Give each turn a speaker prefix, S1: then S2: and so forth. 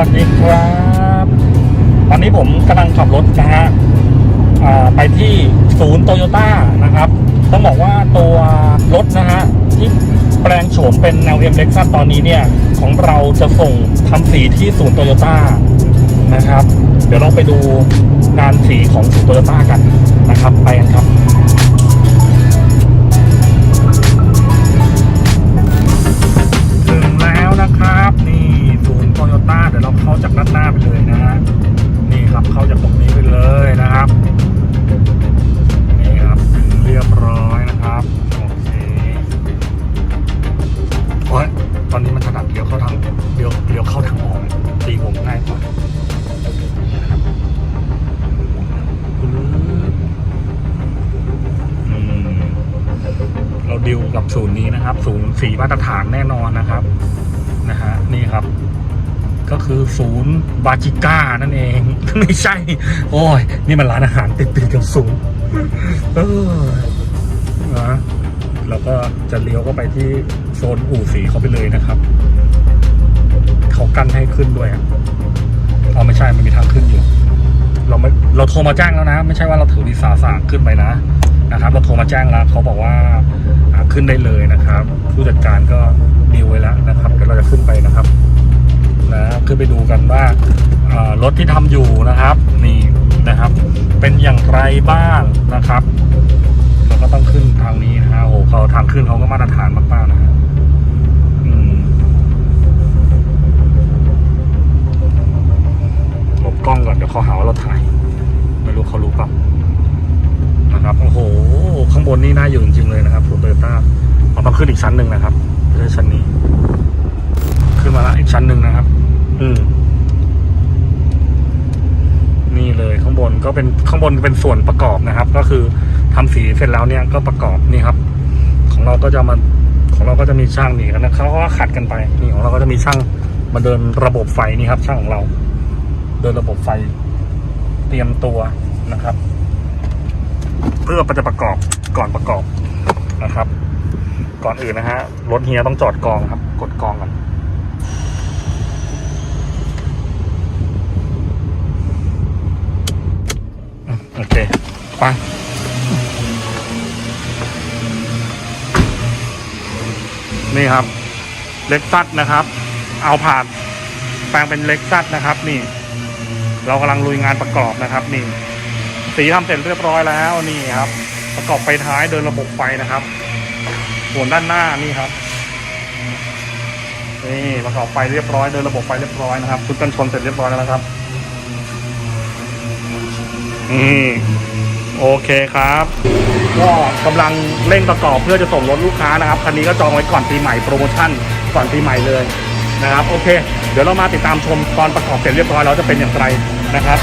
S1: วัสดีครับ ตอนนี้ผมกำลังขับรถนะฮะไปที่ศูนย์โตโยต้านะครับ ต้องบอกว่าตัวรถนะฮะที่แปลงโฉมเป็นแนวเอ็มเล็กซัสตอนนี้เนี่ย ของเราจะส่งทำสีที่ศูนย์โตโยต้านะครับ เดี๋ยวเราไปดูงานสีของศูนย์โตโยต้ากันนะครับ ไปกันครับ อนนี้มันถนัดเลี้ยวเข้าทางเลี้ยวเลี้ยวเข้าทางออกตีวงง่ายกว่าเราดิวกับศูนย์นี้นะครับ ศูนย์สีมาตรฐานแน่นอนนะครับนะฮะนี่ครับ ก็คือศูนย์บาจิก้านั่นเอง ไม่ใช่ โอ้ย นี่มันร้านอาหารติดติดกับศูนย์เออนะแล้วก็จะเลี้ยวเข้าไปที่ โซนอู่สีเขาไปเลยนะครับ เขากั้นให้ขึ้นด้วยอะเอาไม่ใช่มันมีทางขึ้นอยู่ เราไม่เราโทรมาแจ้งแล้วนะ ไม่ใช่ว่าเราถือวีซ่าสากขึ้นไปนะนะครับ เราโทรมาแจ้งแล้วเขาบอกว่าขึ้นได้เลยนะครับ ผู้จัดการก็ดีลไว้แล้วนะครับเดี๋ยวเราจะขึ้นไปนะครับนะขึ้นไปดูกันว่ารถที่ทำอยู่นะครับ นี่นะครับ เป็นอย่างไรบ้างนะครับเราก็ต้องขึ้นทางนี้นะฮะโอ้โหเขาทางขึ้นเขาก็มาตรฐานมากๆนะฮะ เขาหาว่าเราถ่าย ไม่รู้เขารู้ปล่านะครับโอ้โห ข้างบนนี่น่าอยู่จริงๆเลยนะครับศูนย์โตโยต้าเราต้องขึ้นอีกชั้นหนึ่งนะครับไม่ใช่ชั้นนี้ ขึ้นมาละอีกชั้นหนึ่งนะครับ อืมนี่เลยข้างบนก็เป็นข้างบนเป็นส่วนประกอบนะครับ ก็คือทำสีเสร็จแล้วเนี่ยก็ประกอบนี่ครับ ของเราก็จะมาของเราก็จะมีช่างนี่กันนะเขาก็ขัดกันไป นี่ของเราก็จะมีช่างมาเดินระบบไฟนี่ครับ ช่างของเรา เดินระบบไฟเตรียมตัวนะครับ เพื่อจะประกอบก่อนประกอบนะครับ ก่อนอื่นนะฮะรถเฮียต้องจอดกองครับ กดกองก่อนโอเคไปนี่ครับเล็กซัสนะครับ เอาผ่านแปลงเป็นเล็กซัสนะครับ นี่ เรากำลังลุยงานประกอบนะครับ นี่ สีทำเสร็จเรียบร้อยแล้วนี่ครับ ประกอบไฟท้ายเดินระบบไฟนะครับ ส่วนด้านหน้านี่ครับนี่ประกอบไฟเรียบร้อยเดินระบบไฟเรียบร้อยนะครับชุดกันชนเสร็จเรียบร้อยแล้วนะครับอืมโอเคครับ ก็กำลังเร่งประกอบเพื่อจะส่งรถลูกค้านะครับคันนี้ก็จองไว้ก่อนปีใหม่โปรโมชั่นก่อนปีใหม่เลยนะครับ โอเค เดี๋ยวเรามาติดตามชมตอนประกอบเสร็จเรียบร้อยแล้วจะเป็นอย่างไร นะครับ